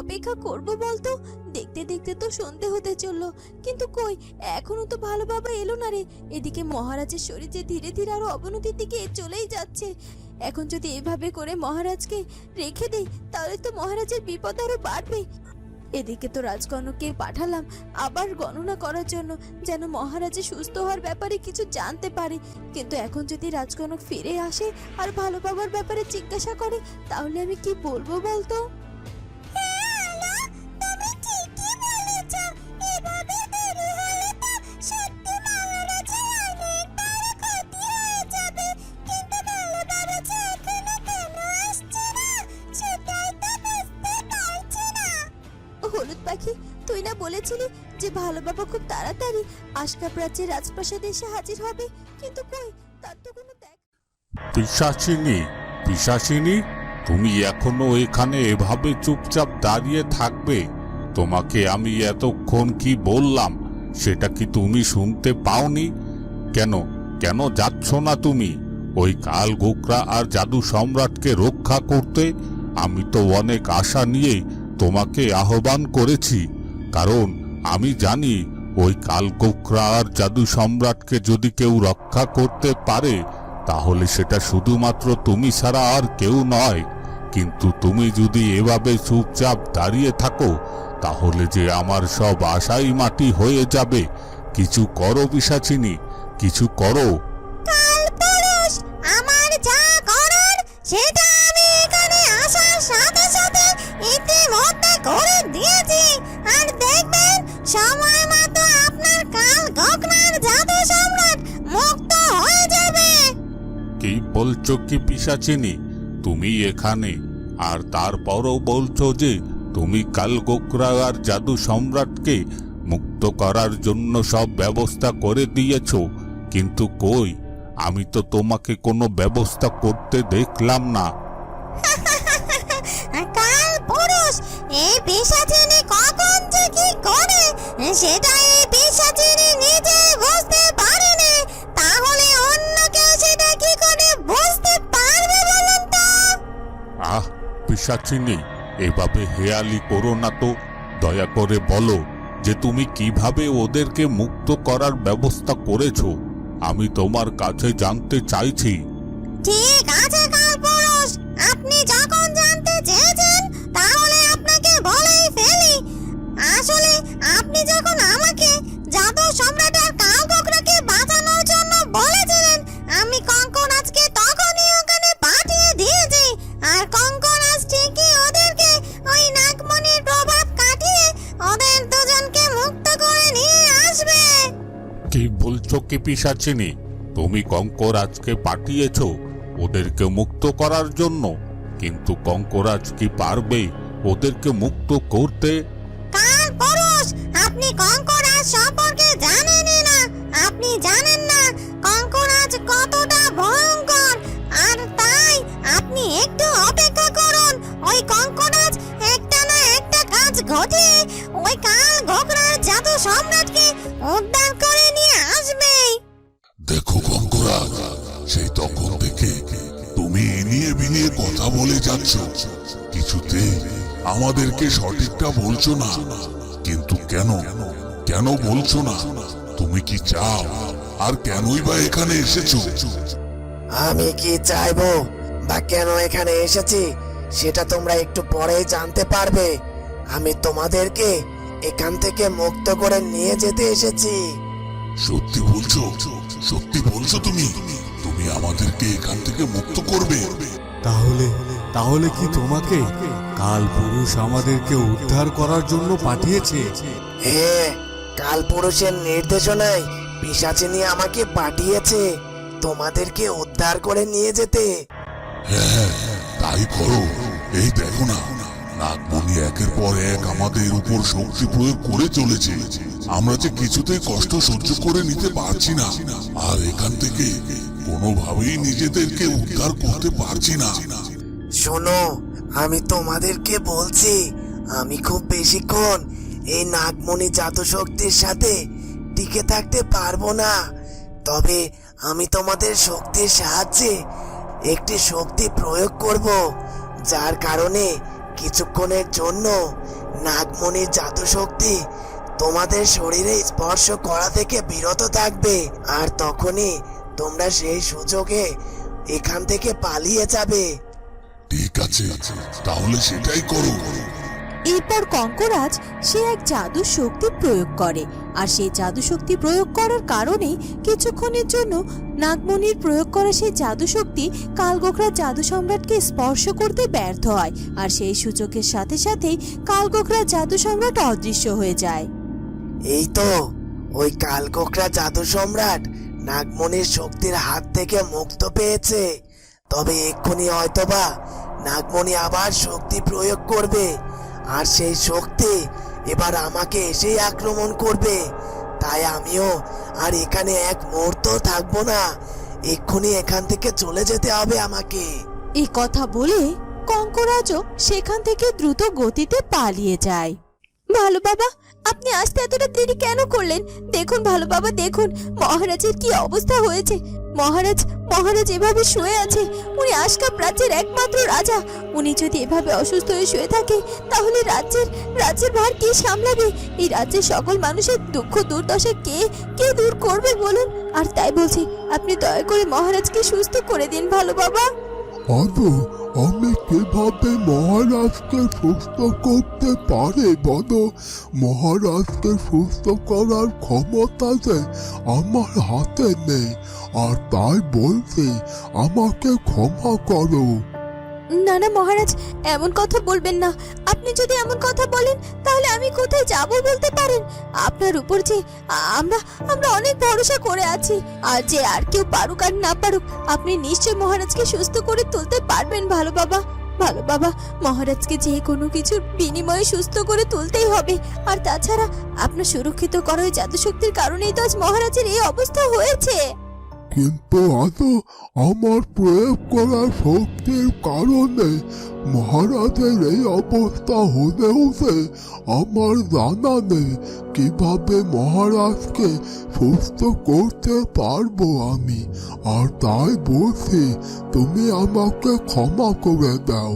অপেক্ষা করব বলতো? দেখতে দেখতে তো সন্ধে হতে চলল। কিন্তু কই? এখনও তো ভালো বাবা এলো না রে। এদিকে মহারাজের শরীর যে ধীরে ধীরে আরও অবনতির দিকে চলেই যাচ্ছে। এখন যদি এভাবে করে মহারাজকে রেখে দেই, তাহলে তো মহারাজের বিপদ আরও বাড়বে। এদিকে তো রাজগণকে পাঠালাম। আবার গণনা করার জন্য যেন মহারাজের সুস্থ হওয়ার ব্যাপারে কিছু জানতে পারে। কিন্তু এখন যদি রাজগণক ফিরে আসে আর ভালো বাবার ব্যাপারে জিজ্ঞাসা করে, তাহলে আমি কি বলব বলতো? পাখি, তুই না বলেছিলি যে ভালো বাবা খুব তাড়াতাড়ি আশকা প্রাচ্যের রাজপ্রাসাদে এসে হাজির হবে? কিন্তু কই? তার তো কোনো দেখ পিসাচিনী পিসাচিনী তুমি এখনও এখানে এভাবে চুপচাপ দাঁড়িয়ে থাকবে? তোমাকে আমি এতক্ষণ কি বললাম? সেটা কি তুমি শুনতে পাওনি? কেন? কেন যাচ্ছ না তুমি? ওই কাল গোকরা আর জাদু সম্রাটকে রক্ষা করতে আমি তো অনেক আশা নিয়ে তোমাকে আহ্বান করেছি, কারণ আমি জানি ওই কাল গোকরা আর জাদু সম্রাটকে যদি কেউ রক্ষা করতে পারে, তাহলে সেটা শুধুমাত্র তুমি ছাড়া আর কেউ নয়। কিন্তু তুমি যদি এভাবে চুপচাপ দাঁড়িয়ে থাকো, তাহলে যে আমার সব আশাই মাটি হয়ে যাবে। কিছু করো পিসাচিনি, কিছু করো। আমার যা করার, সেটা আমি এখানে আসার সাথে ইতিমধ্যে করে দিয়েছি। আর দেখবেন সময় মতো আপনার কাল গগনার জাদু সম্রাট মুক্ত হয়ে যাবে। কি বলছো কি পিসাচিনি? তুমি এখানে আর তারপরও বলছো যে তুমি কাল গোকরা আর জাদু সম্রাটকে মুক্ত করার জন্য সব ব্যবস্থা করে দিয়েছ। কিন্তু কই? আমি তো তোমাকে কোনো ব্যবস্থা করতে দেখলাম না। এই পিসাচিনি কখন যে কি করে? সেটা এই পিসাচিনি নিজে বুঝতে পারেনি। তাহলে অন্য কেউ সেটা কি করে বুঝতে পারবে বলুন তো? আহ পিসাচিনি এভাবে হেয়ালি করো না তো। দয়া করে বলো যে তুমি কীভাবে ওদেরকে মুক্ত করার ব্যবস্থা করেছ। আমি তোমার কাছে জানতে চাইছি। ঠিক আছে কালপুরুষ। আপনি জাদু সম্রাট আর কালকোকরাকে বাঁচানোর জন্য বলেছিলেন, আমি কঙ্করাজকে তখনই ওখানে পাঠিয়ে দিয়েছি। আর কঙ্করাজ ঠিকই ওদেরকে ওই নাগমণির প্রভাব কাটিয়ে ওদের দুজনকে মুক্ত করে নিয়ে আসবে। কি বলছো কি পিসাচিনি? তুমি কঙ্করাজকে পাঠিয়েছো ওদেরকে মুক্ত করার জন্য। কিন্তু কঙ্করাজ কি পারবে ওদেরকে মুক্ত করতে? আপনি কঙ্করাজ সম্পর্কে জানেনই না। আপনি জানেন না কঙ্করাজ কতটা ভয়ঙ্কর। আর তাই আপনি একটু অপেক্ষা করুন। ওই কঙ্করাজ একটা না একটা কাজ ঘটিয়ে ওই কাল গোকরাজ জাদু সম্রাটকে উদ্ধার করে নিয়ে আসবেই দেখো কঙ্করাজ সেই তখন থেকে তুমি এনিয়ে বিনিয়ে কথা বলে যাচ্ছ। কিছুতে আমাদেরকে সঠিকটা বলছো না। কিন্তু কেন? কেন বলছো না? তুমি কি চাও? আর কেনই বা এখানে এসেছ? আমি কি চাইব? বা কেন এখানে এসেছি? সেটা তোমরা একটু পরেই জানতে পারবে। আমি তোমাদেরকে এখান থেকে মুক্ত করে নিয়ে যেতে এসেছি। সত্যি বলছো? সত্যি বলছো তুমি? তুমি আমাদেরকে এখান থেকে মুক্ত করবে? তাহলে তাহলে কি তোমাকে কাল পুরুষ আমাদেরকে উদ্ধার করার জন্য পাঠিয়েছে। হ্যাঁ কাল পুরুষের নির্দেশনায় পিসাচিনি আমাকে পাঠিয়েছে। তোমাদেরকে উদ্ধার করে নিয়ে যেতে। হ্যাঁ তাই করো। এই দেখো না নাগমণি একের পর এক আমাদের উপর শক্তি প্রয়োগ করে চলেছে। আমরা যে কিছুতেই কষ্ট সহ্য করে নিতে পারছি না আর এখান থেকে কোনোভাবেই নিজেদেরকে উদ্ধার করতে পারছি না। শোনো আমি তোমাদেরকে বলছি, আমি খুব বেশিক্ষণ এই নাগমণি শক্তির সাথে টিকে থাকতে পারব না। তবে আমি তোমাদের শক্তির সাহায্যে একটি শক্তি প্রয়োগ করব, যার কারণে কিছুক্ষণের জন্য নাগমণির শক্তি তোমাদের শরীরে স্পর্শ করা থেকে বিরত থাকবে, আর তখনই তোমরা সেই সুযোগে এখান থেকে পালিয়ে যাবে। ঠিক আছে তাহলে সেটাই করো। এরপর কঙ্করাজ সে এক জাদু শক্তি প্রয়োগ করে আর সেই জাদু শক্তি প্রয়োগ করার কারণে কিছুক্ষণের জন্য নাগমণির প্রয়োগ করা সেই জাদু শক্তি কালগোখরা জাদু সম্রাটকে স্পর্শ করতে ব্যর্থ হয় আর সেই সুযোগের সাথে সাথেই কালগোখরা জাদু সম্রাট অদৃশ্য হয়ে যায়। এই তো ওই কালকোকরা জাদু সম্রাট নাগমণির শক্তির হাত থেকে মুক্ত পেয়েছে। তবে এক্ষুনি হয়তোবা নাগমণি আবার শক্তি প্রয়োগ করবে। আর সেই শক্তি এবার আমাকে এসেই আক্রমণ করবে। তাই আমিও আর এখানে এক মুহূর্ত থাকব না। এক্ষুনি এখান থেকে চলে যেতে হবে আমাকে। এই কথা বলে কঙ্করাজও সেখান থেকে দ্রুত গতিতে পালিয়ে যায়। ভালো বাবা, আপনি আসতে এতটা দেরি কেন করলেন? দেখুন, ভালো বাবা, দেখুন। মহারাজের কি অবস্থা হয়েছে? মহারাজ মহারাজ এভাবে শুয়ে আছে। উনি আশকা প্রাচ্যের একমাত্র রাজা। উনি যদি এভাবে অসুস্থ হয়ে শুয়ে থাকে, তাহলে রাজ্যের রাজ্যের ভার কে সামলাবে? এই রাজ্যের সকল মানুষের দুঃখ, দুর্দশা কে কে দূর করবে বলুন? আর তাই বলছি, আপনি দয়া করে মহারাজকে সুস্থ করে দিন ভালো বাবা। আদৌ আমি কীভাবে মহারাজকে সুস্থ করতে পারে বলো? মহারাজকে সুস্থ করার ক্ষমতা যে আমার হাতে নেই, আর তাই বলছি, আমাকে ক্ষমা করো। না না, মহারাজ, এমন কথা বলবেন না। আপনি যদি এমন কথা বলেন, তাহলে আমি কোথায় যাব বলতে পারেন? আপনার উপর যে আমরা আমরা অনেক ভরসা করে আছি। আর যে আর কেউ পারুক আর না পারুক, আপনি নিশ্চয় মহারাজকে সুস্থ করে তুলতে পারবেন, ভালো বাবা। ভালো বাবা, মহারাজকে যে কোনো কিছুর বিনিময়ে সুস্থ করে তুলতেই হবে। আর তাছাড়া আপনার সুরক্ষিত করা ওই জাদুশক্তির কারণেই তো আজ মহারাজের এই অবস্থা হয়েছে। কিন্তু আদৌ আমার প্রয়োগ করা শক্তির কারণে মহারাজের এই অবস্থা হলেও যে আমার জানা নেই, কীভাবে মহারাজকে সুস্থ করতে পারব আমি? আর তাই বলছি, তুমি আমাকে ক্ষমা করে দাও।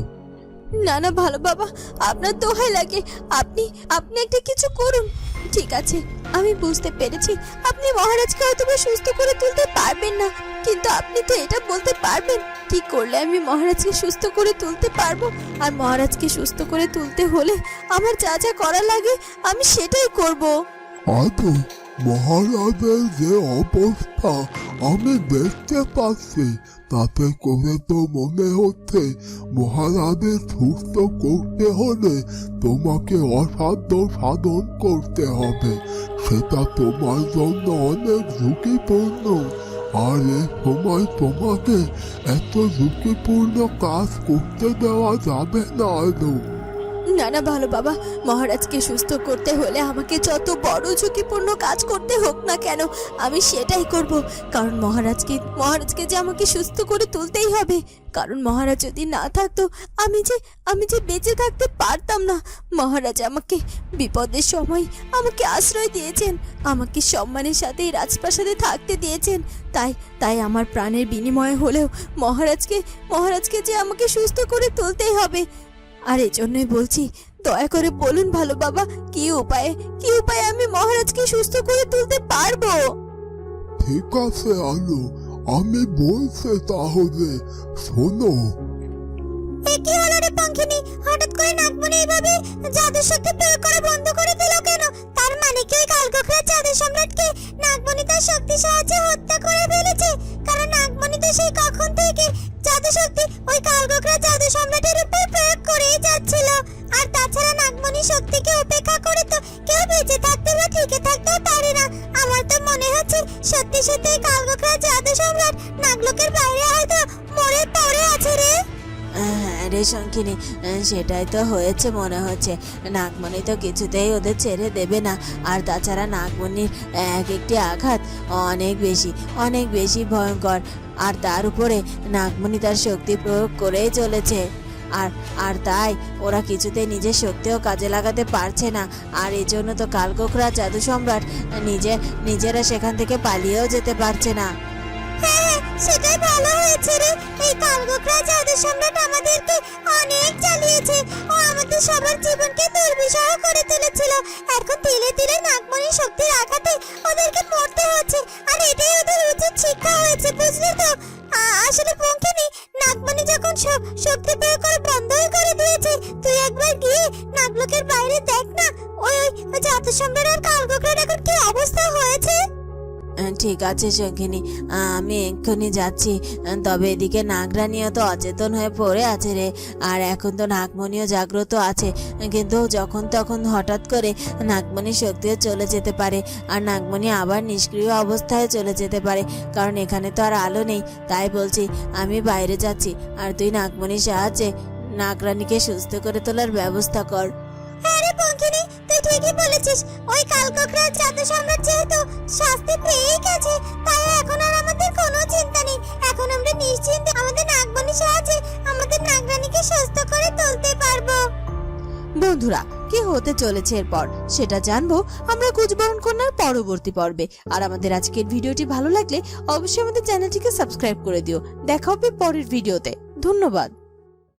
না না, ভালো বাবা, আপনার দোহাই লাগে। আপনি আপনি একটা কিছু করুন। ঠিক আছে, আমি বুঝতে পেরেছি। আপনি মহারাজকে অথবা সুস্থ করে তুলতে পারবেন না। কিন্তু আপনি তো এটা বলতে পারবেন। কি করলে আমি মহারাজকে সুস্থ করে তুলতে পারব? আর মহারাজকে সুস্থ করে তুলতে হলে আমার যা যা করা লাগে, আমি সেটাই করব। আদৌ মহারাজের যে অবস্থা আমি দেখতে পাচ্ছি, তাতে করে তো মনে হচ্ছে মহারাজের সুস্থ করতে হলে তোমাকে অসাধ্য সাধন করতে হবে। সেটা তোমার জন্য অনেক ঝুঁকিপূর্ণ। আর এ সময় তোমাকে এত ঝুঁকিপূর্ণ কাজ করতে দেওয়া যাবে না না না, ভালো বাবা, মহারাজকে সুস্থ করতে হলে আমাকে যত বড় ঝুঁকিপূর্ণ কাজ করতে হোক না কেন, আমি সেটাই করব। কারণ মহারাজকে মহারাজকে যে আমাকে সুস্থ করে তুলতেই হবে। কারণ মহারাজ যদি না থাকতো, আমি যে আমি যে বেঁচে থাকতে পারতাম না। মহারাজ আমাকে বিপদের সময় আমাকে আশ্রয় দিয়েছেন, আমাকে সম্মানের সাথে রাজপ্রাসাদে থাকতে দিয়েছেন। তাই তাই আমার প্রাণের বিনিময়ে হলেও মহারাজকে মহারাজকে যে আমাকে সুস্থ করে তুলতেই হবে আর এজন্যই বলছি দয়া করে বলুন ভালো বাবা কি উপায়ে কি উপায়ে আমি মহারাজকে সুস্থ করে তুলতে পারব? ঠিক আছে আলো আমি বলছি তাহলে শোনো। কি হলো রে পঙ্খিনী হঠাৎ করে নাগমণি এইভাবে জাদু শক্তি প্রয়োগ করা বন্ধ করে দিল কেন? তার মানে কি ওই কালকোখরা জাদু সম্রাটকে নাগমণি তার শক্তি সাহায্যে হত্যা করে ফেলেছে? কারণ নাগমণি তো সেই কখন থেকে জাদু শক্তি ওই কালকোখরা জাদু সম্রাটের উপর হ্যাঁ রে শঙ্কিনী সেটাই তো হয়েছে মনে হচ্ছে। নাগমণি তো কিছুতেই ওদের ছেড়ে দেবে না। আর তাছাড়া নাগমণির, এক একটি আঘাত অনেক বেশি অনেক বেশি ভয়ঙ্কর। আর তার উপরে নাগমণি তার শক্তি প্রয়োগ করেই চলেছে। আর আর তাই ওরা কিছুতেই নিজের শক্তিও কাজে লাগাতে পারছে না। আর এই জন্য তো কালকোখরা জাদু সম্রাট নিজে, নিজেরা সেখান থেকে পালিয়েও যেতে পারছে না। সেটাই ভালো হয়েছে রে। এই কালগোকরা জাদু সম্রাট আমাদেরকে অনেক চালিয়েছে, ও আমাদের সবার জীবনকে দুর্বিষহ করে তুলেছিল। এখন তিলে তিলে নাগমণি শক্তির আঘাতে ওদেরকে মরতে হচ্ছে, আর এটাই ওদের উচিত শিক্ষা হয়েছে, বুঝলি তো? আসলে পঙ্কিনি, নাগমণি যখন সব শক্তি প্রয়োগ করে বন্ধই করে দিয়েছে, তুই একবার গিয়ে নাগলোকের বাইরে দেখ না, ওই ওই জাত সম্রাট আর কালগোকরার এখন কি অবস্থা হয়েছে? ঠিক আছে সঙ্গিনী আমি এক্ষুনি যাচ্ছি। তবে এদিকে নাগরানিও তো অচেতন হয়ে পড়ে আছে রে। আর এখন তো নাগমণিও জাগ্রত আছে। কিন্তু যখন তখন হঠাৎ করে নাগমণির শক্তিও চলে যেতে পারে। আর নাগমণি আবার নিষ্ক্রিয় অবস্থায় চলে যেতে পারে। কারণ এখানে তো আর আলো নেই। তাই বলছি, আমি বাইরে যাচ্ছি। আর তুই নাগমণির সাহায্যে নাগরানিকে সুস্থ করে তোলার ব্যবস্থা কর। আরে পঙ্কিনি তুই ঠিকই বলেছিস। ওই কালককরা জাদু সম্রাট যেহেতু শাস্তি পেয়েই গেছে, তাই এখন আর আমাদের কোনো চিন্তা নেই। এখন আমরা নিশ্চিন্তে আমাদের নাগমণির সাহায্যে আমাদের নাগরানীকে সুস্থ করে তুলতে পারব। বন্ধুরা, কি হতে চলেছে এরপর? সেটা জানব। আমরা কুচবরণ কন্যার পরবর্তী পর্বে। আর আমাদের আজকের ভিডিওটি ভালো লাগলে অবশ্যই আমাদের চ্যানেলটিকে সাবস্ক্রাইব করে দিও। দেখা হবে পরের ভিডিওতে। ধন্যবাদ।